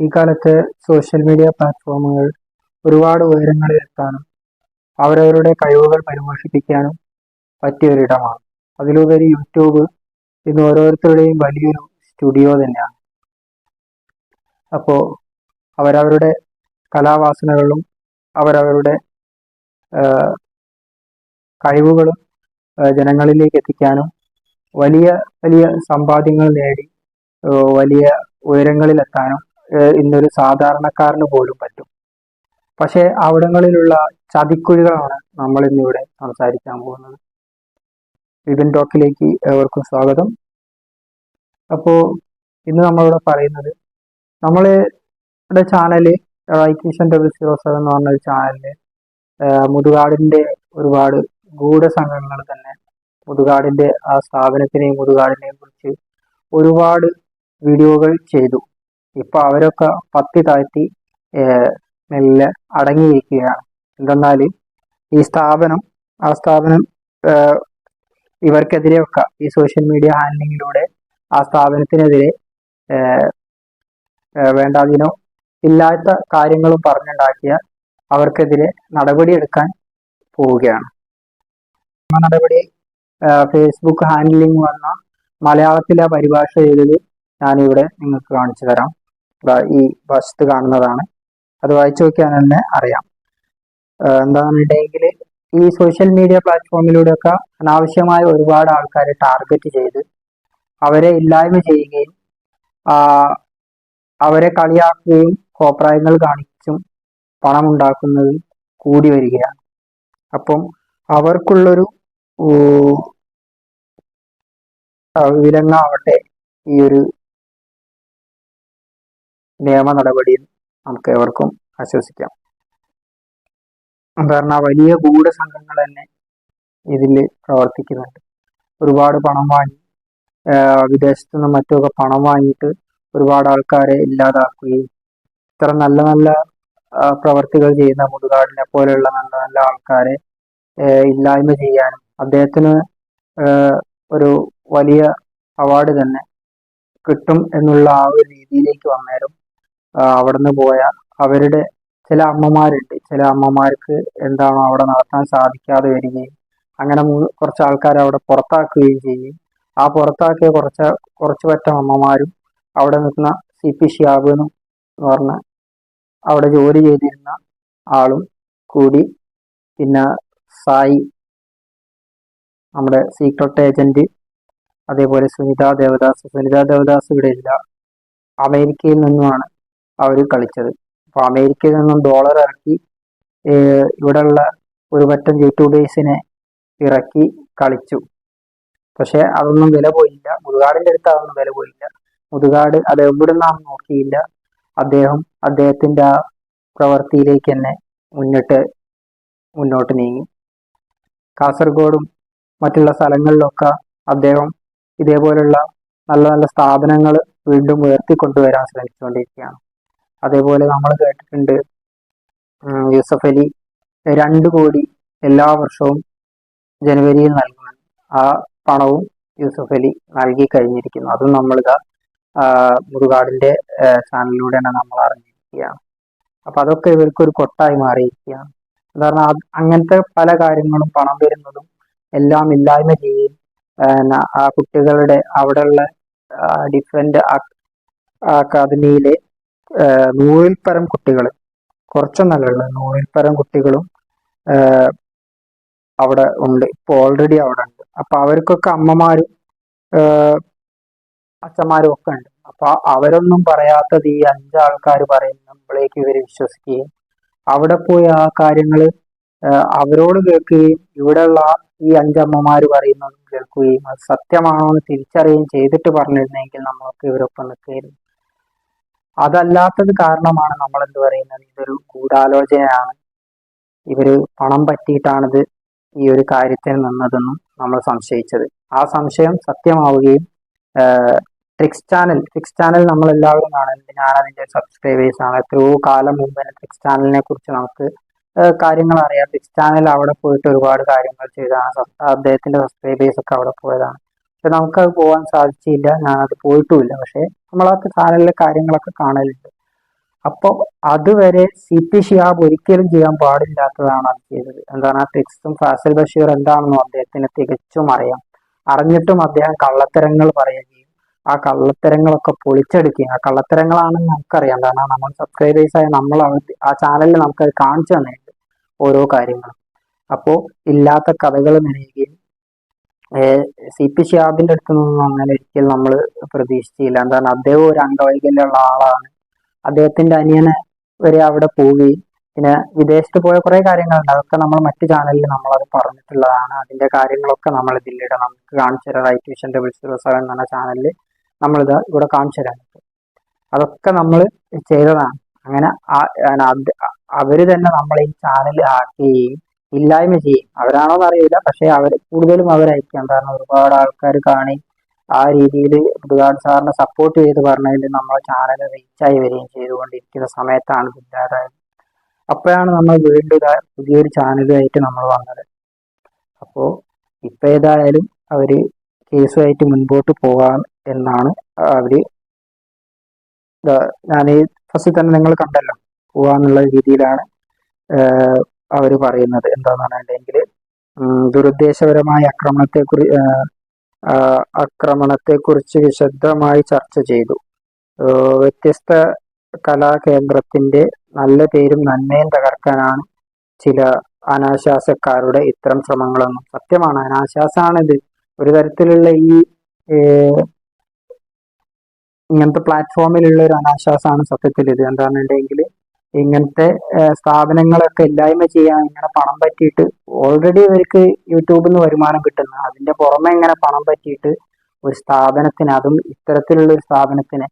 ഈ കാലത്ത് social media പ്ലാറ്റ്ഫോമുകൾ ഒരുപാട് ഉയരങ്ങളിൽ എത്താനും അവരവരുടെ കഴിവുകൾ പരിപോഷിപ്പിക്കാനും പറ്റിയൊരിടമാണ്. അതിലുപരി യൂട്യൂബ് ഇന്ന് ഓരോരുത്തരുടെയും വലിയൊരു സ്റ്റുഡിയോ തന്നെയാണ്. അപ്പോൾ അവരവരുടെ കലാവാസനകളും അവരവരുടെ കഴിവുകളും ജനങ്ങളിലേക്ക് എത്തിക്കാനും വലിയ വലിയ സമ്പാദ്യങ്ങൾ നേടി വലിയ ഉയരങ്ങളിലെത്താനും ഇന്നൊരു സാധാരണക്കാരന് പോലും പറ്റും. പക്ഷേ അവിടങ്ങളിലുള്ള ചതിക്കുഴികളാണ് നമ്മൾ ഇന്നിവിടെ സംസാരിക്കാൻ പോകുന്നത്. വിപിൻ ടോക്കിലേക്ക് ഏവർക്കും സ്വാഗതം. അപ്പോൾ ഇന്ന് നമ്മളിവിടെ പറയുന്നത് നമ്മളുടെ channel right vision double zero seven എന്ന് പറഞ്ഞ ഒരു ചാനലിൽ മുതുകാടിന്റെ ഒരുപാട് ഗൂഢസംഘങ്ങൾ തന്നെ മുതുകാടിന്റെ ആ സ്ഥാപനത്തിനെയും മുതുകാടിനെയും കുറിച്ച് ഒരുപാട് വീഡിയോകൾ ചെയ്തു. ഇപ്പൊ അവരൊക്കെ പത്തി താഴ്ത്തി മെല്ലെ അടങ്ങിയിരിക്കുകയാണ്. എന്തെന്നാൽ ഈ സ്ഥാപനം ആ സ്ഥാപനം ഇവർക്കെതിരെയൊക്കെ ഈ സോഷ്യൽ മീഡിയ ഹാൻഡിലിങ്ങിലൂടെ ആ സ്ഥാപനത്തിനെതിരെ വേണ്ടാതിനോ ഇല്ലാത്ത കാര്യങ്ങളും പറഞ്ഞുണ്ടാക്കിയ അവർക്കെതിരെ നടപടിയെടുക്കാൻ പോവുകയാണ്. ആ നടപടി ഫേസ്ബുക്ക് ഹാൻഡിലിംഗ് വന്ന മലയാളത്തിലെ പരിഭാഷ ചെയ്തത് ഞാനിവിടെ നിങ്ങൾക്ക് കാണിച്ചു തരാം. ഈ വശത്ത് കാണുന്നതാണ്. അത് വായിച്ചു നോക്കിയാൽ തന്നെ അറിയാം. എന്താണെന്നുണ്ടെങ്കിൽ ഈ സോഷ്യൽ മീഡിയ പ്ലാറ്റ്ഫോമിലൂടെയൊക്കെ അനാവശ്യമായ ഒരുപാട് ആൾക്കാരെ ടാർഗറ്റ് ചെയ്ത് അവരെ ഇല്ലായ്മ ചെയ്യുകയും അവരെ കളിയാക്കുകയും കോപ്രായങ്ങൾ കാണിച്ചും പണം ഉണ്ടാക്കുന്നതും കൂടി വരികയാണ്. അപ്പം അവർക്കുള്ളൊരു വിലങ്ങാവട്ടെ ഈ ഒരു നിയമ നടപടിയിൽ നമുക്ക് എവർക്കും ആശ്വസിക്കാം. കാരണം വലിയ ഗൂഢസംഘങ്ങൾ തന്നെ ഇതിൽ പ്രവർത്തിക്കുന്നുണ്ട്. ഒരുപാട് പണം വാങ്ങി വിദേശത്തു നിന്നും മറ്റുമൊക്കെ പണം വാങ്ങിയിട്ട് ഒരുപാട് ആൾക്കാരെ ഇല്ലാതാക്കുകയും ഇത്ര നല്ല നല്ല പ്രവർത്തികൾ ചെയ്യുന്ന മുതുകാടിനെ പോലെയുള്ള നല്ല നല്ല ആൾക്കാരെ ഇല്ലായ്മ ചെയ്യാനും അദ്ദേഹത്തിന് ഒരു വലിയ അവാർഡ് തന്നെ കിട്ടും എന്നുള്ള ആ ഒരു രീതിയിലേക്ക് വന്നേരം അവിടുന്ന് പോയ അവരുടെ ചില അമ്മമാരുണ്ട്. ചില അമ്മമാർക്ക് എന്താണോ അവിടെ നടത്താൻ സാധിക്കാതെ വരികയും അങ്ങനെ കുറച്ച് ആൾക്കാർ അവിടെ പുറത്താക്കുകയും ചെയ്യും. ആ പുറത്താക്കിയ കുറച്ച് കുറച്ച് പറ്റം അമ്മമാരും അവിടെ നിൽക്കുന്ന സി പി ഷിയാബ് എന്ന് പറഞ്ഞ അവിടെ ജോലി ചെയ്തിരുന്ന ആളും കൂടി പിന്നെ സായി നമ്മുടെ സീക്രട്ട് ഏജന്റ് അതേപോലെ സുനിത ദേവദാസ്. സുനിത ദേവദാസ് ഇവിടെ ഇല്ല അമേരിക്കയിൽ നിന്നുമാണ് അവർ കളിച്ചത്. അപ്പോൾ അമേരിക്കയിൽ നിന്നും ഡോളർ ഇറക്കി ഇവിടെയുള്ള ഒരു പറ്റം യൂട്യൂബേഴ്സിനെ ഇറക്കി കളിച്ചു. പക്ഷെ അതൊന്നും വില പോയില്ല. മുതുകാടിന്റെ അടുത്ത് അതൊന്നും വില പോയില്ല. മുതുകാട് അത് എവിടുന്നാണെന്ന് നോക്കിയില്ല. അദ്ദേഹം അദ്ദേഹത്തിന്റെ ആ പ്രവൃത്തിയിലേക്ക് തന്നെ മുന്നിട്ട് മുന്നോട്ട് നീങ്ങി. കാസർഗോഡും മറ്റുള്ള സ്ഥലങ്ങളിലൊക്കെ അദ്ദേഹം ഇതേപോലുള്ള നല്ല നല്ല സ്ഥാപനങ്ങൾ വീണ്ടും ഉയർത്തിക്കൊണ്ടുവരാൻ ശ്രമിച്ചുകൊണ്ടിരിക്കുകയാണ്. അതേപോലെ നമ്മൾ കേട്ടിട്ടുണ്ട് യൂസഫ് അലി രണ്ട് കോടി എല്ലാ വർഷവും ജനുവരിയിൽ നൽകുന്നു ആ പണവും യൂസഫ് അലി നൽകി കഴിഞ്ഞിരിക്കുന്നു. അതും നമ്മളിതാ മുറുകാടിന്റെ ചാനലിലൂടെയാണ് നമ്മൾ അറിഞ്ഞിരിക്കുകയാണ് അപ്പൊ അതൊക്കെ ഇവർക്ക് ഒരു കൊട്ടായി മാറിയിരിക്കുകയാണ് കാരണം അങ്ങനത്തെ പല കാര്യങ്ങളും പണം വരുന്നതും എല്ലാം ഇല്ലായ്മ ചെയ്യും ആ കുട്ടികളുടെ അവിടെയുള്ള ഡിഫറെന്റ് അക്കാദമിയിലെ നൂറിൽ പരം കുട്ടികൾ കുറച്ചൊന്നല്ല നൂറിൽ പരം കുട്ടികളും അവിടെ ഉണ്ട്. ഇപ്പോൾ ഓൾറെഡി അവിടെ ഉണ്ട്. അപ്പൊ അവർക്കൊക്കെ അമ്മമാരും അച്ഛന്മാരും ഒക്കെ ഉണ്ട്. അപ്പൊ അവരൊന്നും പറയാത്തത് ഈ അഞ്ചാൾക്കാർ പറയുമ്പോഴേക്ക് ഇവർ വിശ്വസിക്കുകയും അവിടെ പോയി ആ കാര്യങ്ങൾ അവരോട് കേൾക്കുകയും ഇവിടെയുള്ള ഈ അഞ്ചമ്മമാർ പറയുന്നതും കേൾക്കുകയും അത് സത്യമാണോ എന്ന് തിരിച്ചറിയുകയും ചെയ്തിട്ട് പറഞ്ഞിരുന്നെങ്കിൽ നമ്മളൊക്കെ ഇവരൊപ്പം നിൽക്കുകയായിരുന്നു അതല്ലാത്തത് കാരണമാണ് നമ്മൾ എന്ത് പറയുന്നത്? ഇതൊരു ഗൂഢാലോചനയാണ്. ഇവർ പണം പറ്റിയിട്ടാണിത് ഈ ഒരു കാര്യത്തിന് നിന്നതെന്നും നമ്മൾ സംശയിച്ചത്. ആ സംശയം സത്യമാവുകയും ട്രിക്സ് ചാനൽ ട്രിക്സ് ചാനൽ നമ്മൾ എല്ലാവരും കാണുന്നുണ്ട് ഞാൻ അതിന്റെ സബ്സ്ക്രൈബേഴ്സ് ആണ് എത്രയോ കാലം മുമ്പ് തന്നെ ട്രിക്സ് ചാനലിനെ കുറിച്ച് നമുക്ക് കാര്യങ്ങൾ അറിയാം ട്രിക്സ് ചാനൽ അവിടെ പോയിട്ട് ഒരുപാട് കാര്യങ്ങൾ ചെയ്തതാണ് അദ്ദേഹത്തിന്റെ സബ്സ്ക്രൈബേഴ്സ് ഒക്കെ അവിടെ പോയതാണ്. പക്ഷെ നമുക്കത് പോകാൻ സാധിച്ചില്ല ഞാനത് പോയിട്ടുമില്ല. പക്ഷേ നമ്മളകത്ത് ചാനലിലെ കാര്യങ്ങളൊക്കെ കാണലുണ്ട്. അപ്പോൾ അതുവരെ സി പി ഷിഹാബ് ഒരിക്കലും ചെയ്യാൻ പാടില്ലാത്തതാണ് അത് ചെയ്തത്. എന്താണ് ആ ട്രിക്സും ഫാസൽ ബഷീർ എന്താണെന്നും അദ്ദേഹത്തിന് തികച്ചും അറിയാം. അറിഞ്ഞിട്ടും അദ്ദേഹം കള്ളത്തരങ്ങൾ പറയുകയും ആ കള്ളത്തരങ്ങളൊക്കെ പൊളിച്ചെടുക്കുകയും ആ കള്ളത്തരങ്ങളാണെന്ന് നമുക്കറിയാം. കാരണം നമ്മൾ സബ്സ്ക്രൈബേഴ്സായ നമ്മൾ ആ ചാനലിൽ നമുക്കത് കാണിച്ചു തന്നിട്ടുണ്ട് ഓരോ കാര്യങ്ങളും. അപ്പോൾ ഇല്ലാത്ത കഥകൾ നിറയുകയും സി പി ഷിയാബിന്റെ നിന്നും അങ്ങനെ ഒരിക്കലും നമ്മൾ പ്രതീക്ഷിച്ചില്ല. എന്താണ്? അദ്ദേഹം ഒരു അംഗവൈകല്യമുള്ള ആളാണ്. അദ്ദേഹത്തിന്റെ അനിയനെ വരെ അവിടെ പോവുകയും പിന്നെ വിദേശത്ത് പോയ കുറെ കാര്യങ്ങളുണ്ട്. അതൊക്കെ നമ്മൾ മറ്റു ചാനലിൽ നമ്മൾ അത് പറഞ്ഞിട്ടുള്ളതാണ്. അതിന്റെ കാര്യങ്ങളൊക്കെ നമ്മൾ ഇതിലിടാം നമുക്ക് കാണിച്ചു തരാം. Right vision double zero seven എന്ന ചാനലിൽ നമ്മളിത് ഇവിടെ കാണിച്ചു തരാം. അതൊക്കെ നമ്മൾ ചെയ്തതാണ്. അങ്ങനെ അവർ തന്നെ നമ്മളെ ഈ ചാനൽ ആക്കുകയും ഇല്ലായ്മ ചെയ്യും. അവരാണോ എന്ന് അറിയില്ല. പക്ഷെ അവർ കൂടുതലും അവരായിരിക്കാം കാരണം ഒരുപാട് ആൾക്കാർ കാണി ആ രീതിയിൽ ഒരുപാട് സാറിനെ സപ്പോർട്ട് ചെയ്ത് പറഞ്ഞതിൽ നമ്മളെ ചാനൽ റീച്ചായി വരികയും ചെയ്തുകൊണ്ടിരിക്കുന്ന സമയത്താണ് ഇല്ലാതായത് അപ്പോഴാണ് നമ്മൾ വീണ്ടും പുതിയൊരു ചാനലുമായിട്ട് നമ്മൾ വന്നത്. അപ്പോൾ ഇപ്പം ഏതായാലും അവർ കേസുമായിട്ട് മുൻപോട്ട് പോകാം എന്നാണ് അവർ ഞാൻ ഫസ്റ്റ് തന്നെ നിങ്ങൾ കണ്ടല്ലോ. പോകാന്നുള്ള രീതിയിലാണ് അവർ പറയുന്നത് എന്താണെന്നാണ് പറഞ്ഞിട്ടുണ്ടെങ്കിൽ ദുരുദ്ദേശപരമായ ആക്രമണത്തെ കുറി ആക്രമണത്തെക്കുറിച്ച് വിശദമായി ചർച്ച ചെയ്തു. വ്യത്യസ്ത കലാകേന്ദ്രത്തിന്റെ നല്ല പേരും നന്മയും തകർക്കാനാണ് ചില അനാശാസക്കാരുടെ ഇത്തരം ശ്രമങ്ങളൊന്നും. സത്യമാണ് അനാശാസാണിത്. ഒരു തരത്തിലുള്ള ഈ ഇങ്ങനത്തെ പ്ലാറ്റ്ഫോമിലുള്ള ഒരു അനാശാസാണ് സത്യത്തിൽ ഇത് എന്താണെന്നുണ്ടെങ്കിൽ ഇങ്ങനത്തെ സ്ഥാപനങ്ങളൊക്കെ ഇല്ലായ്മ ചെയ്യാൻ ഇങ്ങനെ പണം പറ്റിയിട്ട് ഓൾറെഡി ഇവർക്ക് യൂട്യൂബിൽ നിന്ന് വരുമാനം കിട്ടുന്ന. അതിന്റെ പുറമെ ഇങ്ങനെ പണം പറ്റിയിട്ട് ഒരു സ്ഥാപനത്തിന് അതും ഇത്തരത്തിലുള്ള ഒരു സ്ഥാപനത്തിന്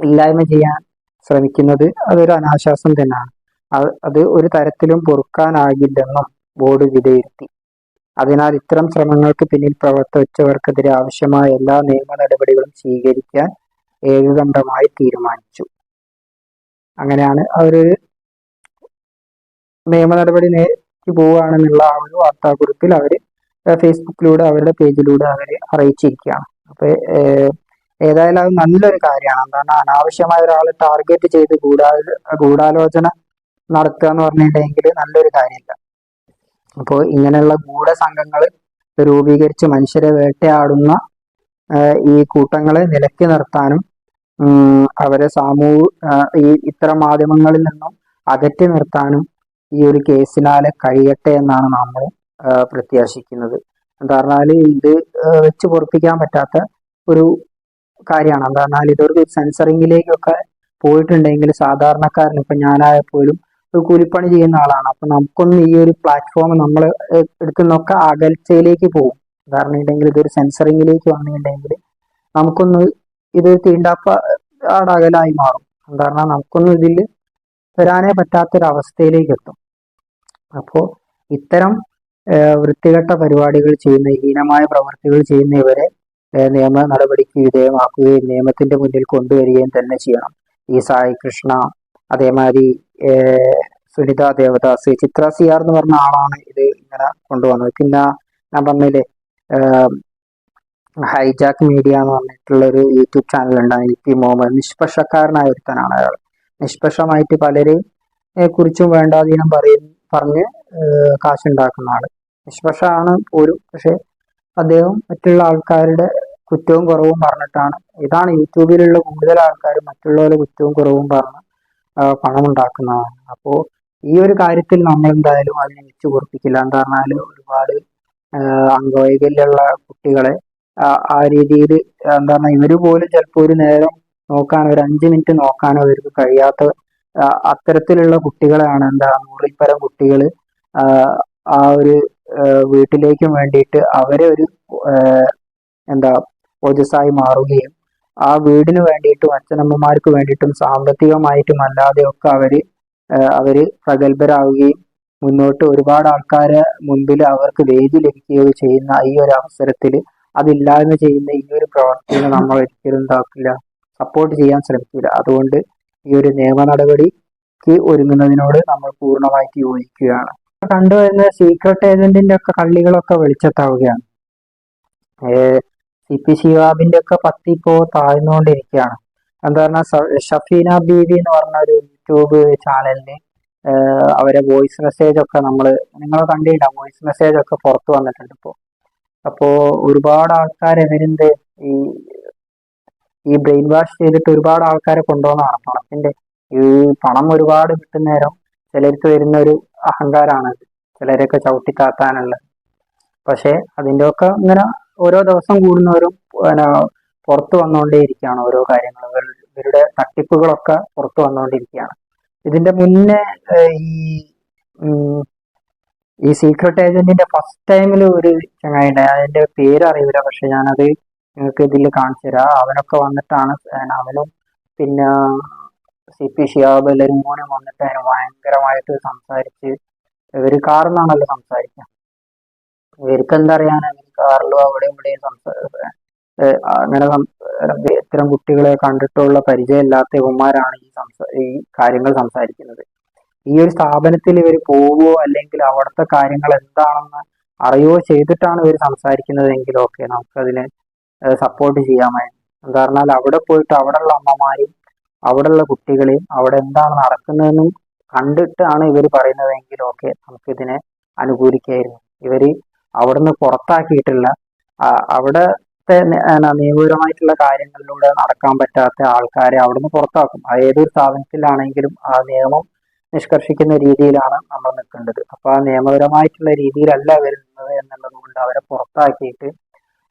ഇല്ലായ്മ ചെയ്യാൻ ശ്രമിക്കുന്നത് അതൊരു അനാശാസം തന്നെയാണ്. അത് ഒരു തരത്തിലും പൊറുക്കാനാകില്ലെന്നും ബോർഡ് വിലയിരുത്തി. അതിനാൽ ഇത്തരം ശ്രമങ്ങൾക്ക് പിന്നിൽ പ്രവർത്തിച്ചവർക്കെതിരെ ആവശ്യമായ എല്ലാ നിയമ നടപടികളും സ്വീകരിക്കാൻ ഏകകണ്ഠമായി തീരുമാനിച്ചു. അങ്ങനെയാണ് അവർ നിയമ നടപടി പോവുകയാണെന്നുള്ള ആ ഒരു വാർത്താക്കുറിപ്പിൽ അവർ ഫേസ്ബുക്കിലൂടെ അവരുടെ പേജിലൂടെ അവർ അറിയിച്ചിരിക്കുകയാണ്. അപ്പൊ ഏതായാലും അത് നല്ലൊരു കാര്യമാണ്. എന്താണ് അനാവശ്യമായ ഒരാളെ ടാർഗറ്റ് ചെയ്ത് ഗൂഢാ ഗൂഢാലോചന നടത്തുക എന്ന് പറഞ്ഞിട്ടുണ്ടെങ്കിൽ നല്ലൊരു കാര്യമില്ല. അപ്പോൾ ഇങ്ങനെയുള്ള ഗൂഢസംഘങ്ങൾ രൂപീകരിച്ച് മനുഷ്യരെ വേട്ടയാടുന്ന ഈ കൂട്ടങ്ങളെ നിലക്കി നിർത്താനും അവരെ സാമൂഹ ഈ ഇത്തരം മാധ്യമങ്ങളിൽ നിന്നും അകറ്റി നിർത്താനും ഈ ഒരു കേസിനാലെ കഴിയട്ടെ എന്നാണ് നമ്മൾ പ്രത്യാശിക്കുന്നത്. എന്താ പറഞ്ഞാൽ ഇത് വെച്ച് പൊറപ്പിക്കാൻ പറ്റാത്ത ഒരു കാര്യമാണ്. എന്താ പറഞ്ഞാൽ ഇതൊരു സെൻസറിങ്ങിലേക്കൊക്കെ പോയിട്ടുണ്ടെങ്കിൽ സാധാരണക്കാരൻ ഇപ്പൊ ഞാനായപ്പോലും ഒരു കൂലിപ്പണി ചെയ്യുന്ന ആളാണ്. അപ്പൊ നമുക്കൊന്നും ഈ ഒരു പ്ലാറ്റ്ഫോം നമ്മൾ എടുക്കുന്നൊക്കെ അകൽച്ചയിലേക്ക് പോകും. കാരണം ഇതൊരു സെൻസറിങ്ങിലേക്ക് വന്നിട്ടുണ്ടെങ്കിൽ നമുക്കൊന്ന് ഇത് തീണ്ടാപ്പ അകലായി മാറും. കാരണം നമുക്കൊന്നും ഇതിൽ വരാനേ പറ്റാത്തൊരവസ്ഥയിലേക്ക് എത്തും അപ്പോൾ ഇത്തരം വൃത്തികെട്ട പരിപാടികൾ ചെയ്യുന്ന ഹീനമായ പ്രവൃത്തികൾ ചെയ്യുന്ന ഇവരെ നിയമ നടപടിക്ക് വിധേയമാക്കുകയും നിയമത്തിന്റെ മുന്നിൽ കൊണ്ടുവരികയും തന്നെ ചെയ്യണം. ഈ സായി കൃഷ്ണ അതേമാതിരി സുനിത ദേവദാസ് ചിത്ര സിയാർ എന്ന് പറഞ്ഞ ആളാണ് ഇത് ഇങ്ങനെ കൊണ്ടുവന്നത്. പിന്നെ ഞാൻ പറഞ്ഞില്ലേ ഹൈജാക്ക് മീഡിയ എന്ന് പറഞ്ഞിട്ടുള്ള ഒരു യൂട്യൂബ് ചാനൽ ഉണ്ടായി പി മുഹമ്മദ്. നിഷ്പക്ഷക്കാരനായ ഒരുത്തനാണ് അയാൾ. നിഷ്പക്ഷമായിട്ട് പലരെ കുറിച്ചും വേണ്ടാധീനം പറയും പറഞ്ഞ് കാശുണ്ടാക്കുന്ന ആൾ. നിഷ്പക്ഷമാണ് പോലും പക്ഷെ അദ്ദേഹം മറ്റുള്ള ആൾക്കാരുടെ കുറ്റവും കുറവും പറഞ്ഞിട്ടാണ്. ഇതാണ് യൂട്യൂബിലുള്ള കൂടുതൽ ആൾക്കാർ മറ്റുള്ളവരുടെ കുറ്റവും കുറവും പറഞ്ഞ് പണമുണ്ടാക്കുന്നതാണ് അപ്പോൾ ഈ ഒരു കാര്യത്തിൽ നമ്മൾ എന്തായാലും അതിനെ വെച്ച് കുറിപ്പിക്കില്ല എന്താ പറഞ്ഞാൽ ഒരുപാട് അംഗവൈകല്യമുള്ള കുട്ടികളെ ആ, രീതിയിൽ എന്താ പറഞ്ഞാൽ ഇവർ പോലും ചിലപ്പോൾ ഒരു നേരം നോക്കാൻ ഒരു അഞ്ച് മിനിറ്റ് നോക്കാനോ അവർക്ക് കഴിയാത്ത അത്തരത്തിലുള്ള കുട്ടികളാണ് എന്താ നൂറിൽ പരം കുട്ടികൾ ആ ഒരു വീട്ടിലേക്കും വേണ്ടിയിട്ട് അവരെ ഒരു എന്താ ഓജസ്സായി മാറുകയും ആ വീടിന് വേണ്ടിയിട്ടും അച്ഛനമ്മമാർക്ക് വേണ്ടിയിട്ടും സാമ്പത്തികമായിട്ടും അല്ലാതെയൊക്കെ അവർ അവർ പ്രഗത്ഭരാകുകയും മുന്നോട്ട് ഒരുപാട് ആൾക്കാരെ മുൻപിൽ അവർക്ക് വേദി ലഭിക്കുകയോ ചെയ്യുന്ന ഈ ഒരു അവസരത്തിൽ അതില്ലായ്മ ചെയ്യുന്ന ഈ ഒരു പ്രവർത്തിനെ നമ്മൾ ഒരിക്കലും എന്താക്കില്ല സപ്പോർട്ട് ചെയ്യാൻ ശ്രമിക്കില്ല അതുകൊണ്ട് ഈ ഒരു നിയമ നടപടിക്ക് ഒരുങ്ങുന്നതിനോട് നമ്മൾ പൂർണമായിട്ട് യോജിക്കുകയാണ്. കണ്ടുവരുന്ന സീക്രട്ട് ഏജന്റിന്റെ ഒക്കെ കള്ളികളൊക്കെ വെളിച്ചത്താവുകയാണ്. സി പി ശിവാബിന്റെ ഒക്കെ പത്തി ഇപ്പോ താഴ്ന്നുകൊണ്ടിരിക്കുകയാണ്. എന്താ പറഞ്ഞാൽ ഷഫീന ബീവി എന്ന് പറഞ്ഞ ഒരു യൂട്യൂബ് ചാനലിന് അവരെ വോയിസ് മെസ്സേജ് ഒക്കെ നമ്മൾ നിങ്ങൾ കണ്ടിട്ടില്ല വോയിസ് മെസ്സേജ് ഒക്കെ പുറത്തു വന്നിട്ടുണ്ട് ഇപ്പോൾ അപ്പോൾ ഒരുപാട് ആൾക്കാർ എവരുണ്ട് ഈ ഈ ബ്രെയിൻ വാഷ് ചെയ്തിട്ട് ഒരുപാട് ആൾക്കാരെ കൊണ്ടുപോകുന്നതാണ് പണത്തിന്റെ ഈ പണം ഒരുപാട് കിട്ടുന്ന നേരം ചിലർക്ക് വരുന്ന ഒരു അഹങ്കാരമാണ് ചിലരെയൊക്കെ ചവിട്ടിത്താത്താനുള്ളത് പക്ഷേ അതിന്റെ ഒക്കെ ഇങ്ങനെ ഓരോ ദിവസം കൂടുന്നവരും പിന്നെ പുറത്തു വന്നുകൊണ്ടേയിരിക്കുകയാണ് ഓരോ കാര്യങ്ങൾ ഇവരുടെ തട്ടിപ്പുകളൊക്കെ പുറത്തു വന്നുകൊണ്ടിരിക്കുകയാണ് ഇതിന്റെ മുന്നേ ഈ ഈ സീക്രട്ട് ഏജന്റിന്റെ ഫസ്റ്റ് ടൈമിൽ ഒരു ചങ്ങായി അതിന്റെ പേര് അറിയില്ല പക്ഷെ ഞാനത് നിങ്ങൾക്ക് ഇതിൽ കാണിച്ചു തരാം. അവനൊക്കെ വന്നിട്ടാണ് അവനും പിന്നെ സി പി ഷിയാബ് എല്ലാവരും കൂടി വന്നിട്ട് അതിന് ഭയങ്കരമായിട്ട് സംസാരിച്ച് ഇവർ കാറിന്നാണല്ലോ സംസാരിക്കുക ഇവർക്ക് എന്താ അറിയാനാ? കാറിലും അവിടെ ഇവിടെയും അങ്ങനെ ഇത്തരം കുട്ടികളെ കണ്ടിട്ടുള്ള പരിചയമില്ലാത്ത ഇവന്മാരാണ് ഈ സംസാ ഈ കാര്യങ്ങൾ സംസാരിക്കുന്നത്. ഈ ഒരു സ്ഥാപനത്തിൽ ഇവർ പോവോ അല്ലെങ്കിൽ അവിടുത്തെ കാര്യങ്ങൾ എന്താണെന്ന് അറിയോ ചെയ്തിട്ടാണ് ഇവർ സംസാരിക്കുന്നതെങ്കിൽ ഓക്കെ നമുക്കതിന് സപ്പോർട്ട് ചെയ്യാമായിരുന്നു പറഞ്ഞാൽ അവിടെ പോയിട്ട് അവിടെയുള്ള അമ്മമാരെയും അവിടെയുള്ള കുട്ടികളെയും അവിടെ എന്താണ് നടക്കുന്നതെന്നും കണ്ടിട്ടാണ് ഇവർ പറയുന്നതെങ്കിൽ ഓക്കെ നമുക്കിതിനെ അനുകൂലിക്കായിരുന്നു. ഇവർ അവിടുന്ന് പുറത്താക്കിയിട്ടുള്ള അവിടത്തെ നിയമപരമായിട്ടുള്ള കാര്യങ്ങളിലൂടെ നടക്കാൻ പറ്റാത്ത ആൾക്കാരെ അവിടുന്ന് പുറത്താക്കും. ഏതൊരു സ്ഥാപനത്തിലാണെങ്കിലും ആ നിയമം നിഷ്കർഷിക്കുന്ന രീതിയിലാണ് നമ്മൾ നിൽക്കേണ്ടത്. അപ്പോൾ ആ നിയമപരമായിട്ടുള്ള രീതിയിലല്ല വരുന്നത് എന്നുള്ളത് കൊണ്ട് അവരെ പുറത്താക്കിയിട്ട്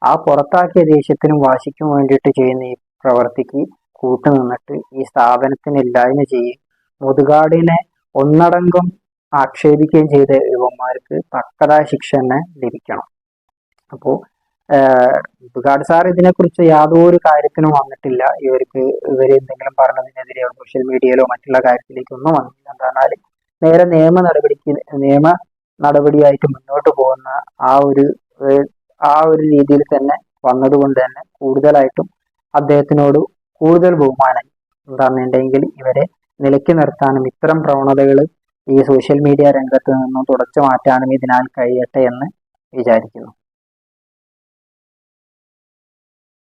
ആ പുറത്താക്കിയ ദേഷ്യത്തിനും വാശിക്കും വേണ്ടിയിട്ട് ചെയ്യുന്ന ഈ പ്രവർത്തിക്ക് കൂട്ടുനിന്നിട്ട് ഈ സ്ഥാപനത്തിന് ഇല്ലായ്മ ചെയ്യും മുതുകാടിനെ ഒന്നടങ്കം ആക്ഷേപിക്കുകയും ചെയ്ത യുവന്മാർക്ക് തക്കതായ ശിക്ഷ തന്നെ ലഭിക്കണം. അപ്പോൾ മുതുകാട് സാർ ഇതിനെക്കുറിച്ച് യാതൊരു കാര്യത്തിനും വന്നിട്ടില്ല. ഇവർക്ക് ഇവർ എന്തെങ്കിലും പറഞ്ഞതിനെതിരെ സോഷ്യൽ മീഡിയയിലോ മറ്റുള്ള കാര്യത്തിലേക്കൊന്നും വന്നില്ല എന്താണെന്നാൽ നേരെ നിയമ നടപടിക്ക് നിയമ നടപടിയായിട്ട് മുന്നോട്ട് പോകുന്ന ആ ഒരു ആ ഒരു രീതിയിൽ തന്നെ വന്നതുകൊണ്ട് തന്നെ കൂടുതലായിട്ടും അദ്ദേഹത്തിനോട് കൂടുതൽ ബഹുമാനം എന്താണെന്നുണ്ടെങ്കിൽ ഇവരെ നിലയ്ക്ക് നിർത്താനും ഇത്തരം പ്രവണതകൾ ഈ സോഷ്യൽ മീഡിയ രംഗത്ത് നിന്നും തുടച്ചു മാറ്റാനും ഇതിനാൽ കഴിയട്ടെ എന്ന് വിചാരിക്കുന്നു.